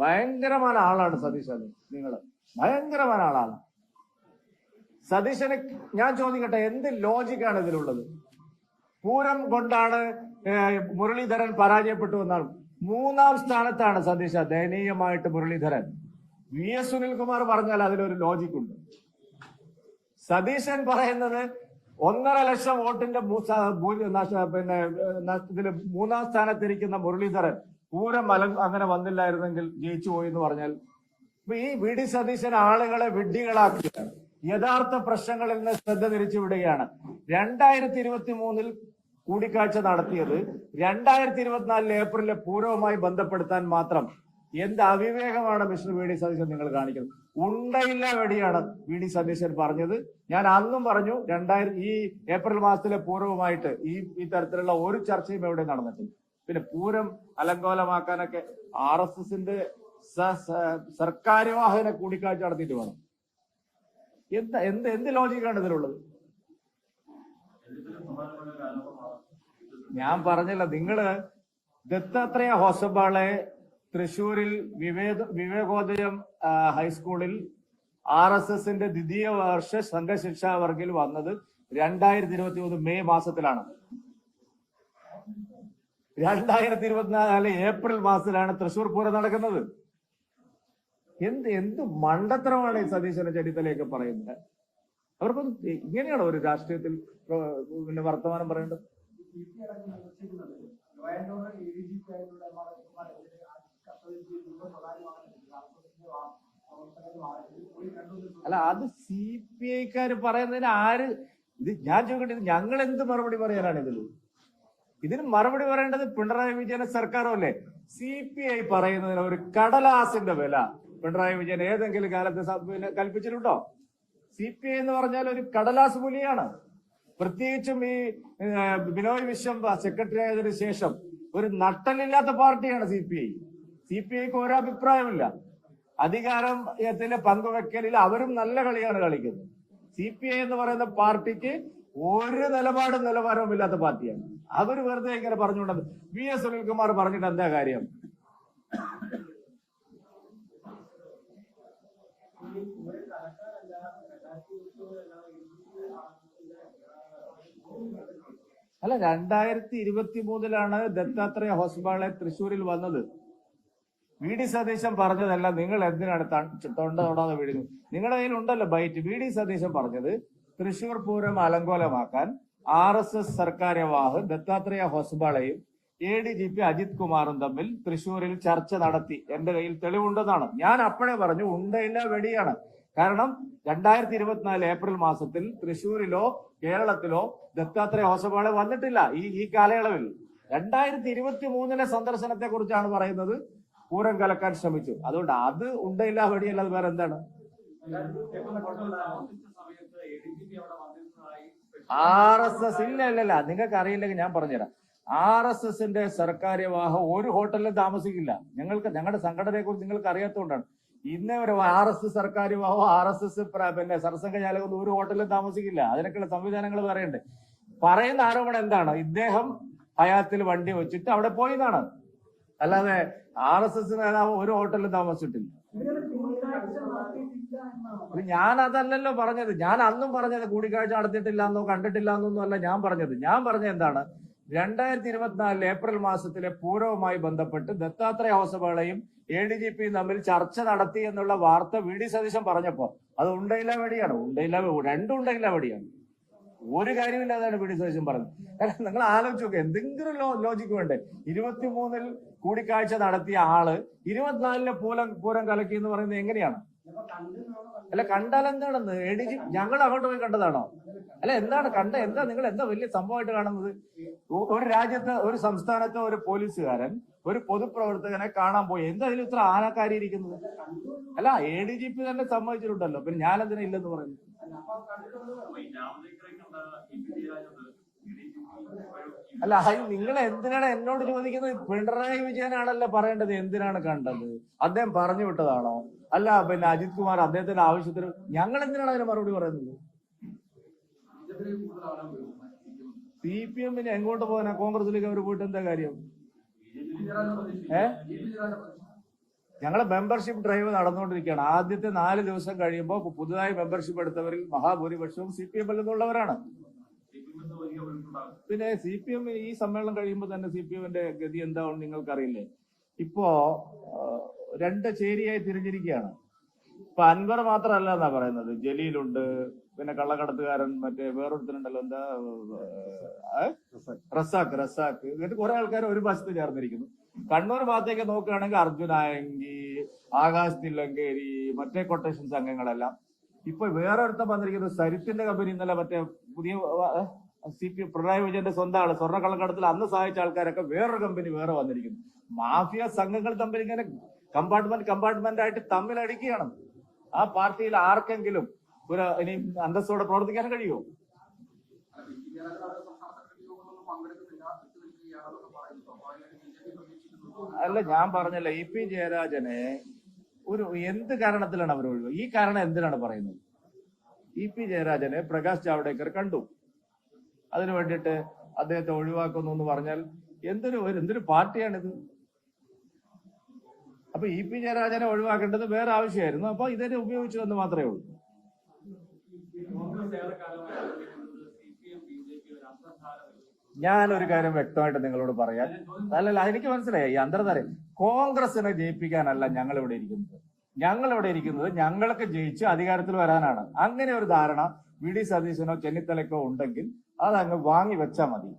ഭയങ്കരമായ ആളാണ് സതീശൻ നിങ്ങൾ ഭയങ്കരമായ ആളാണ്. സതീശനെ ഞാൻ ചോദിക്കട്ടെ എന്ത് ലോജിക്കാണ് ഇതിലുള്ളത്? പൂരം കൊണ്ടാണ് മുരളീധരൻ പരാജയപ്പെട്ടു എന്നാണ് മൂന്നാം സ്ഥാനത്താണ് സതീശ ദയനീയമായിട്ട് മുരളീധരൻ. വി എസ് സുനിൽകുമാർ പറഞ്ഞാൽ അതിലൊരു ലോജിക് ഉണ്ട്. സതീശൻ പറയുന്നത് ഒന്നര ലക്ഷം വോട്ടിന്റെ പിന്നെ ഇതിൽ മൂന്നാം സ്ഥാനത്തിരിക്കുന്ന മുരളീധരൻ പൂരം മല അങ്ങനെ വന്നില്ലായിരുന്നെങ്കിൽ ജയിച്ചു പോയി എന്ന് പറഞ്ഞാൽ ഈ വി ഡി സതീശൻ ആളുകളെ വിഡ്ഢികളാക്കുകയാണ്. യഥാർത്ഥ പ്രശ്നങ്ങളിൽ നിന്ന് ശ്രദ്ധ തിരിച്ചു വിടുകയാണ്. രണ്ടായിരത്തി ഇരുപത്തി മൂന്നിൽ കൂടിക്കാഴ്ച നടത്തിയത് രണ്ടായിരത്തി ഇരുപത്തിനാലിൽ ഏപ്രിലെ പൂരവുമായി ബന്ധപ്പെടുത്താൻ മാത്രം. എന്ത് അവിവേകമാണ് മിസ്റ്റർ വി ഡി സതീശൻ നിങ്ങൾ കാണിക്കുന്നത്? ഉണ്ടയില്ല വെടിയാണ് വി ഡി സതീശൻ പറഞ്ഞത്. ഞാൻ അന്നും പറഞ്ഞു രണ്ടായിരത്തി ഈ ഏപ്രിൽ മാസത്തിലെ പൂർവമായിട്ട് ഈ ഈ തരത്തിലുള്ള ഒരു ചർച്ചയും എവിടെ നടന്നിട്ടില്ല. പിന്നെ പൂരം അലങ്കോലമാക്കാനൊക്കെ ആർ എസ് എസിന്റെ സർക്കാർ വാഹന കൂടിക്കാഴ്ച നടത്തിയിട്ട് വേണം. എന്താ എന്ത് എന്ത് ലോജിക്കാണ് ഇതിലുള്ളത്? ഞാൻ പറഞ്ഞില്ല നിങ്ങൾ ദത്താത്രേയ ഹോസബാളെ തൃശൂരിൽ വിവേക വിവേകോദയം ഹൈസ്കൂളിൽ ആർ എസ് എസിന്റെ ദ്വിതീയ വർഷ സംഘശിക്ഷാ വർഗിൽ വന്നത് രണ്ടായിരത്തി ഇരുപത്തി മൂന്ന് മെയ് മാസത്തിലാണ്. രണ്ടായിരത്തി ഇരുപത്തിനാല് ഏപ്രിൽ മാസത്തിലാണ് തൃശൂർ പൂരം നടക്കുന്നത്. എന്ത് എന്ത് മണ്ടത്തരമാണ് ഈ സതീശന ചെടിത്തലയൊക്കെ പറയുന്നത്? അവർക്കൊന്ന് ഇങ്ങനെയാണോ ഒരു രാഷ്ട്രീയത്തിൽ പിന്നെ വർത്തമാനം പറയേണ്ടത്? അല്ല അത് സി പി ഐക്കാര് പറയുന്നതിന് ആര് ഇത് ഞാൻ ചോദിക്കട്ടെ ഇത് ഞങ്ങൾ എന്ത് മറുപടി പറയാനാണ് ഇതിൽ ഇതിന് മറുപടി പറയേണ്ടത് പിണറായി വിജയന്റെ സർക്കാരോ അല്ലേ സി പി ഐ പറയുന്നതിന് ഒരു കടലാസിന്റെ വില. പിണറായി വിജയൻ ഏതെങ്കിലും കാലത്ത് പിന്നെ കൽപ്പിച്ചിട്ടുണ്ടോ? സി പി ഐ എന്ന് പറഞ്ഞാൽ ഒരു കടലാസ് പുലിയാണ്. പ്രത്യേകിച്ചും ഈ ബിനോയ് വിശ്വം സെക്രട്ടറി ആയതിനു ശേഷം ഒരു നട്ടലില്ലാത്ത പാർട്ടിയാണ് C P I C P ഐക്ക് ഒരഭിപ്രായമില്ല അധികാരത്തിന്റെ പങ്കുവെക്കലിൽ അവരും നല്ല കളിയാണ് കളിക്കുന്നത്. സി പി ഐ എന്ന് പറയുന്ന പാർട്ടിക്ക് ഒരു നിലപാടും നിലവാരവും ഇല്ലാത്ത പാർട്ടിയാണ്. അവർ വെറുതെ ഇങ്ങനെ പറഞ്ഞുകൊണ്ടത് വി എസ് സുനിൽകുമാർ പറഞ്ഞിട്ട് എന്താ കാര്യം? അല്ല രണ്ടായിരത്തി ഇരുപത്തി മൂന്നിലാണ് ദത്താത്രേയ ഹോസ്പിറ്റലെ തൃശ്ശൂരിൽ വന്നത്. വി ഡി സതീശൻ പറഞ്ഞതല്ല നിങ്ങൾ എന്തിനാണ് തൊണ്ട തൊടാതെ വീഴുന്നത്? നിങ്ങളുടെ കയ്യിൽ ഉണ്ടല്ലോ ബൈറ്റ്. വി ഡി സതീശൻ പറഞ്ഞത് Thrissur Pooram അലങ്കോലമാക്കാൻ R S S Sarkaryavah Dattatreya ഹൊസ്ബാളയും A D G P Ajith കുമാറും തമ്മിൽ തൃശൂരിൽ ചർച്ച നടത്തി. എന്റെ കയ്യിൽ തെളിവുണ്ടെന്നാണ്. ഞാൻ അപ്പോഴേ പറഞ്ഞു ഉണ്ടയില്ല വെടിയാണ്. കാരണം രണ്ടായിരത്തി ഇരുപത്തിനാല് ഏപ്രിൽ മാസത്തിൽ തൃശൂരിലോ കേരളത്തിലോ ദത്താത്രേയ ഹോസബാളെ വന്നിട്ടില്ല ഈ ഈ കാലയളവിൽ. രണ്ടായിരത്തി ഇരുപത്തി മൂന്നിലെ സന്ദർശനത്തെ കുറിച്ചാണ് പറയുന്നത്. പൂരം കലക്കാൻ ശ്രമിച്ചു. അതുകൊണ്ട് അത് ഉണ്ടയില്ല വെടിയല്ലാതെ വേറെ എന്താണ് ആർ എസ് എസ് ഇല്ല ഇല്ല ഇല്ല നിങ്ങൾക്ക് അറിയില്ലെങ്കിൽ ഞാൻ പറഞ്ഞുതരാം. ആർ എസ് എസിന്റെ സർക്കാർ വിവാഹം ഒരു ഹോട്ടലിലും താമസിക്കില്ല. ഞങ്ങൾക്ക് ഞങ്ങളുടെ സംഘടനയെ കുറിച്ച് നിങ്ങൾക്ക് അറിയാത്തതുകൊണ്ടാണ് ഇന്നേ ഒരു ആർ എസ് എസ് സർക്കാർ വിവാഹം ആർ എസ് എസ് പിന്നെ സർസംഘചാലകം ഒരു ഹോട്ടലിലും താമസിക്കില്ല. അതിനൊക്കെയുള്ള സംവിധാനങ്ങൾ പറയണ്ടേ പറയുന്ന ആരോപണം എന്താണ്? ഇദ്ദേഹം ഹയാത്തിൽ വണ്ടി വെച്ചിട്ട് അവിടെ പോയി എന്നാണ് അല്ലാതെ ആർ എസ് എസ് നേതാവ് ഒരു ഹോട്ടലിലും താമസിച്ചിട്ടില്ല. ഞാൻ അതല്ലല്ലോ പറഞ്ഞത്. ഞാൻ അന്നും പറഞ്ഞത് കൂടിക്കാഴ്ച നടത്തിയിട്ടില്ല എന്നോ കണ്ടിട്ടില്ല എന്നൊന്നും അല്ല ഞാൻ പറഞ്ഞത്. ഞാൻ പറഞ്ഞത് എന്താണ്? രണ്ടായിരത്തി ഇരുപത്തിനാലിൽ ഏപ്രിൽ മാസത്തിലെ പൂരവുമായി ബന്ധപ്പെട്ട് ദത്താത്രേയ ഹോസബാളയും എ ഡി ജി പിയും തമ്മിൽ ചർച്ച നടത്തി എന്നുള്ള വാർത്ത വി. ഡി. സതീശൻ പറഞ്ഞപ്പോ. അത് ഉണ്ടയില്ല വെടിയാണ്. ഉണ്ടയില്ല രണ്ടും ഉണ്ടയില്ല വെടിയാണ്. ഒരു കാര്യമില്ലാതാണ് പി ഡി സതീശൻ പറഞ്ഞത്. കാരണം നിങ്ങൾ ആലോചിച്ച് നോക്കുക എന്തെങ്കിലും ലോജിക്ക് വേണ്ടേ? ഇരുപത്തിമൂന്നിൽ കൂടിക്കാഴ്ച നടത്തിയ ആൾ ഇരുപത്തിനാലിലെ പൂരം പൂരം കലക്കി എന്ന് പറയുന്നത് എങ്ങനെയാണ്? അല്ല കണ്ടാൽ എന്താണെന്ന്? എ ഡി ജി ഞങ്ങൾ അങ്ങോട്ട് പോയി കണ്ടതാണോ? അല്ല എന്താണ് കണ്ട എന്താ നിങ്ങൾ എന്താ വലിയ സംഭവമായിട്ട് കാണുന്നത്? ഒരു രാജ്യത്ത് ഒരു സംസ്ഥാനത്തെ ഒരു പോലീസുകാരൻ ഒരു പൊതുപ്രവർത്തകനെ കാണാൻ പോയി. എന്താ അതിൽ ഇത്ര ആനക്കാരി ഇരിക്കുന്നത്? അല്ല എ ഡി ജി പി തന്നെ സമ്മതിച്ചിട്ടുണ്ടല്ലോ. പിന്നെ ഞാൻ എന്തിനാ ഇല്ലെന്ന് പറയുന്നു അല്ല നിങ്ങൾ എന്തിനാണ് എന്നോട് ചോദിക്കുന്നത്? പിണറായി വിജയനാണല്ലോ പറയേണ്ടത്. എന്തിനാണ് കണ്ടത്? അദ്ദേഹം പറഞ്ഞു വിട്ടതാണോ? അല്ല പിന്നെ അജിത് കുമാർ അദ്ദേഹത്തിന്റെ ആവശ്യത്തിന് ഞങ്ങൾ എന്തിനാണ് അതിന് മറുപടി പറയുന്നത്? സി പി എമ്മിന് എങ്ങോട്ട് പോകാനാ? കോൺഗ്രസിലേക്ക് അവർ പോയിട്ട് എന്താ കാര്യം? ഏ? ഞങ്ങൾ മെമ്പർഷിപ്പ് ഡ്രൈവ് നടന്നുകൊണ്ടിരിക്കുകയാണ്. ആദ്യത്തെ നാല് ദിവസം കഴിയുമ്പോൾ പുതുതായി മെമ്പർഷിപ്പ് എടുത്തവരിൽ മഹാഭൂരിപക്ഷവും സി പി എമ്മിൽ നിന്നുള്ളവരാണ്. പിന്നെ സി പി എം ഈ സമ്മേളനം കഴിയുമ്പോൾ തന്നെ സി പി എമ്മിന്റെ ഗതി എന്താണെന്ന് നിങ്ങൾക്കറിയില്ലേ? ഇപ്പോ രണ്ട് ചേരിയായി തിരിഞ്ഞിരിക്കുകയാണ്. ഇപ്പൊ അൻവർ മാത്രമല്ല എന്നാ പറയുന്നത്. ജലീലുണ്ട് പിന്നെ കള്ളക്കടത്തുകാരൻ മറ്റേ വേറൊരുത്തനുണ്ടല്ലോ എന്താ റസാക്ക് റസാഖ്. റസാഖ് എന്നിട്ട് കുറെ ആൾക്കാർ ഒരു വശത്ത് ചേർന്നിരിക്കുന്നു. കണ്ണൂർ ഭാഗത്തേക്ക് നോക്കുകയാണെങ്കിൽ അർജുനായങ്കി ആകാശ് തില്ലങ്കേരി മറ്റേ കൊട്ടേഷൻ അംഗങ്ങളെല്ലാം ഇപ്പൊ വേറെ ഒരുത്തം വന്നിരിക്കുന്നത് സരിത്തിന്റെ കമ്പനി ഇന്നലെ മറ്റേ പുതിയ സി പി പിണറായി വിജയന്റെ സ്വന്തം ആൾ സ്വർണക്കള്ളക്കടത്തിൽ അന്ന് സഹായിച്ച ആൾക്കാരൊക്കെ വേറൊരു കമ്പനി വേറെ വന്നിരിക്കുന്നു. മാഫിയ സംഘങ്ങൾ തമ്മിൽ ഇങ്ങനെ കമ്പാർട്ട്മെന്റ് കമ്പാർട്ട്മെന്റ് ആയിട്ട് തമ്മിൽ അടിക്കുകയാണ് ആ പാർട്ടിയിൽ ആർക്കെങ്കിലും ഒരു ഇനി അന്തസ്സോടെ പ്രവർത്തിക്കാൻ കഴിയുമോ? അല്ല ഞാൻ പറഞ്ഞല്ല ഇ പി ജയരാജനെ ഒരു എന്ത് കാരണത്തിലാണ് അവർ ഒഴിവ്? ഈ കാരണം എന്തിനാണ് പറയുന്നത്? ഇ പി ജയരാജനെ പ്രകാശ് ജാവ്ഡേക്കർ കണ്ടു. അതിനു വേണ്ടിയിട്ട് അദ്ദേഹത്തെ ഒഴിവാക്കുന്നു എന്ന് പറഞ്ഞാൽ എന്തൊരു എന്തൊരു പാർട്ടിയാണിത്? അപ്പൊ ഇ പി ജയരാജനെ ഒഴിവാക്കേണ്ടത് വേറെ ആവശ്യമായിരുന്നു. അപ്പൊ ഇതിനെ ഉപയോഗിച്ചു എന്ന് മാത്രമേ ഉള്ളൂ. ഞാൻ ഒരു കാര്യം വ്യക്തമായിട്ട് നിങ്ങളോട് പറയാൻ അല്ലല്ല എനിക്ക് മനസ്സിലായി. ഈ കോൺഗ്രസിനെ ജയിപ്പിക്കാനല്ല ഞങ്ങൾ ഇവിടെ ഇരിക്കുന്നത്. ഞങ്ങൾ ഇവിടെ ഇരിക്കുന്നത് ഞങ്ങൾക്ക് ജയിച്ച് അധികാരത്തിൽ വരാനാണ്. അങ്ങനെ ഒരു ധാരണ വി. ഡി. സതീശനോ ചെന്നിത്തലക്കോ ഉണ്ടെങ്കിൽ അതങ്ങ് വാങ്ങി വെച്ചാൽ മതി.